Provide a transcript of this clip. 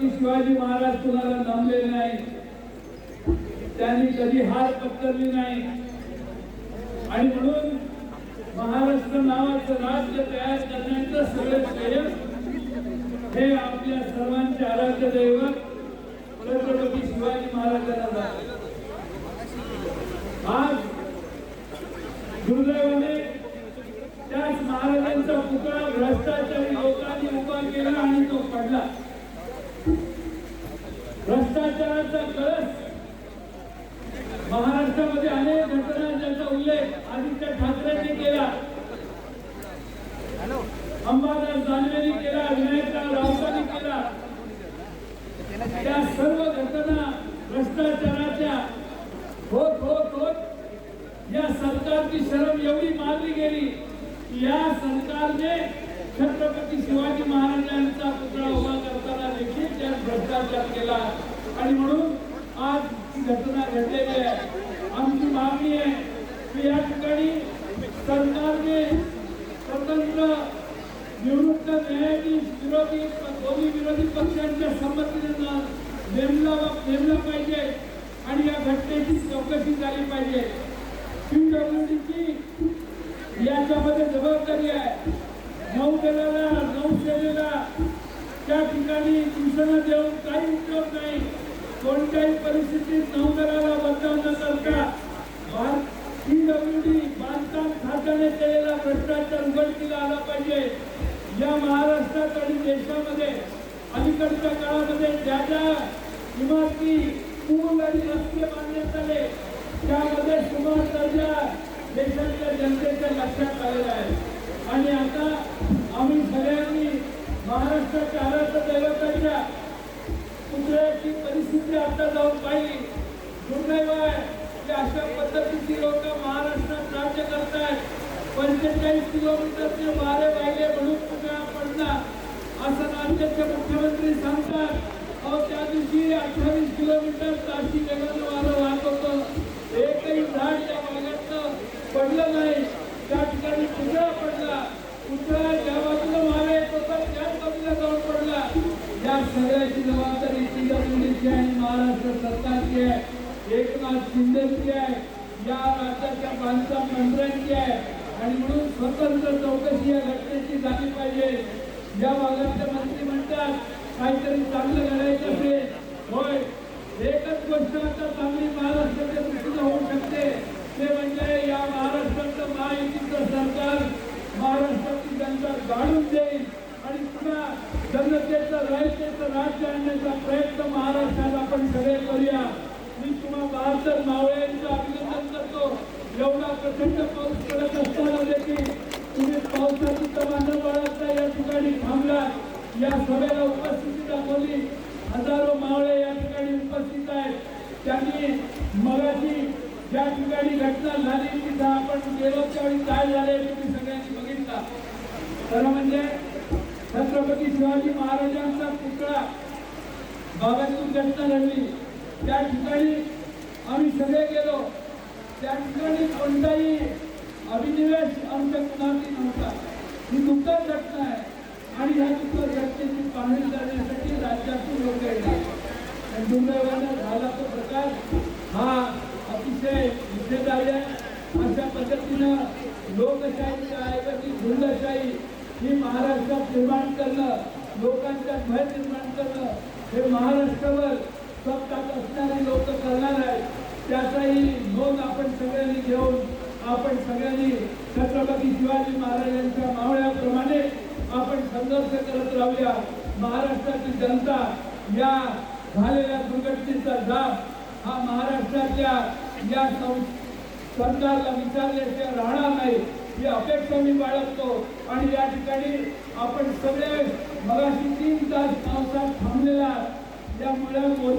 छत्रपती शिवाजी महाराज कुणाला नमले नाही त्यांनी कधी हार पत्करली नाही. आणि म्हणून महाराष्ट्र नावाचं राज्य तयार करण्याचं सगळं श्रेय हे आपल्या सर्वांचे आराध्य दैवत छत्रपती शिवाजी महाराजांना जाते. आज दुर्दैवाने त्याच महाराजांचा पुतळा भ्रष्टाचारी लोकांनी उभा केला आणि तो पडला भ्रष्टाचाराचा कळस महाराष्ट्रामध्ये अनेक घटना ज्याचा उल्लेख आदित्य ठाकरेंनी केला अंबादास दानवेनी केला विनायकराव राऊतांनी केला त्या सर्व घटना भ्रष्टाचाराच्या होत होत होत या सरकारची शरम एवढी मारली गेली की या सरकारने छत्रपती शिवाजी महाराजांचा पुतळा उभा करताना देखील त्यात भ्रष्टाचार केला. आणि म्हणून आज ही घटना घडलेली आहे. आमची मागणी आहे की या ठिकाणी सरकारने स्वतंत्र निवृत्त न्यायाधीश विरोधी दोन्ही विरोधी पक्षांच्या संमतीने नेमला नेमलं पाहिजे आणि या घटनेची चौकशी झाली पाहिजे. पीडब्ल्यूडीची याच्यामध्ये जबाबदारी आहे. नौदलाला नौसेनेला त्या ठिकाणी सूचना देऊन काही उपयोग नाही. कोणत्याही परिस्थितीत नौदलाला बदलाव न करता पीडब्ल्यूडी बांधकाम खात्याने केलेला भ्रष्टाचार उघडकीला आला पाहिजे. या महाराष्ट्रात आणि देशामध्ये अलीकडच्या काळामध्ये ज्या ज्या इमारती पूल आणि रस्ते बांधण्यात आले त्यामध्ये सुमार दर्जा देशातल्या जनतेच्या लक्षात आलेला आहे आणि आता आम्ही सगळ्यांनी महाराष्ट्राच्या आराष्ट्र दैवताच्या पुतळ्याची परिस्थिती आता जाऊन पाहिली. दुर्दैव आहे की अशा पद्धतीची लोक महाराष्ट्रात राज्य करतायत. पंचेचाळीस किलोमीटरचे वारे वाहिले म्हणून पुतळा पडला. असं राज्याचे मुख्यमंत्री सांगतात. अहो त्या दिवशी अठ्ठावीस किलोमीटर ताशी वेगानं वारं वाहत होतं. एकही झाड त्या भागातलं पडलं नाही. त्या ठिकाणी पुतळा पडला. पुतळा ज्या होता जाऊन पडला. या सगळ्याची जबाबदारी पीडब्ल्यूडीची आणि महाराष्ट्र सरकारची आहे. एकनाथ शिंदेची आहे. या राज्याच्या बांधकाम मंत्र्यांची आहे. आणि म्हणून स्वतंत्र चौकशी या घटनेची झाली पाहिजे. या भागातले मंत्री म्हणतात काहीतरी चांगलं घडायचं असेल. होय एकच गोष्ट आता चांगली महाराष्ट्राच्या दृष्टीनं होऊ शकते ते म्हणजे या महाराष्ट्राचं महायुतीचं सरकार महाराष्ट्राची जनता गाळून देईल आणि पुन्हा जनतेचं रयतेचं राज्य आणण्याचा प्रयत्न महाराष्ट्रात आपण सगळे करूया. मी तुम्हा बाळासाहेब मावळे यांचं अभिनंदन करतो. एवढा प्रचंड पाऊस पडत असताना देखील तुम्ही पावसाची तमा न बाळगता या ठिकाणी थांबला या सभेला उपस्थिती दाखवली. हजारो मावळे या ठिकाणी उपस्थित आहेत. त्यांनी मगाशी ज्या ठिकाणी घटना झाली तिथं आपण गेलो त्यावेळी काय झाले तुम्ही सगळ्यांनी बघितला. खरं म्हणजे छत्रपती शिवाजी महाराजांचा पुतळा भागातून घटना घडली त्या ठिकाणी आम्ही सगळे गेलो. त्या ठिकाणी कोणताही अभिनिवेश आमच्या कुणाची नव्हता. ही दुःखद घटना आहे आणि ह्या दुःखद घटनेची पाहणी करण्यासाठी राज्यातून लोक येणार आणि दुर्दैवानं झाला तो प्रकार हा अतिशय निषेधार्ह आहे. अशा पद्धतीनं लोकशाहीच्या ऐवजी झुंडशाही ही महाराष्ट्रात निर्माण करणं लोकांच्या भय निर्माण करणं हे महाराष्ट्रावर सत्तात असणारी लोक करणार आहेत. त्याचाही नोंद आपण सगळ्यांनी घेऊन आपण सगळ्यांनी छत्रपती शिवाजी महाराजांच्या मावळ्याप्रमाणे आपण संघर्ष करत राहूया. महाराष्ट्राची जनता या झालेल्या दुर्घटनेचा जाब हा महाराष्ट्रातल्या या सरकारला विचारल्याशिवाय राहणार नाही. ही अपेक्षा मी बाळगतो. आणि या ठिकाणी आपण सगळे मगाशी तीन तास पावसात थांबलेला त्यामुळे